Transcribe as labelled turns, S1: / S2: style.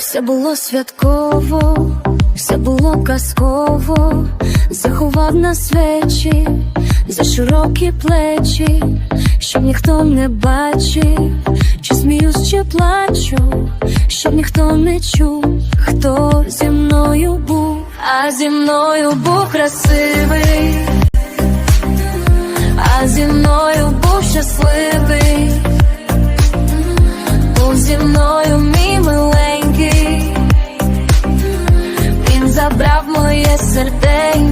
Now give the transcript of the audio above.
S1: все було святково, все було казково, заховав на свечі, за широкі плечі, щоб ніхто не бачив, чи сміюсь, чи плачу, щоб ніхто не чув, хто зі мною був, а зі мною був красивий, а зі мною був щасливий, був зі мною. забрав моє серденько.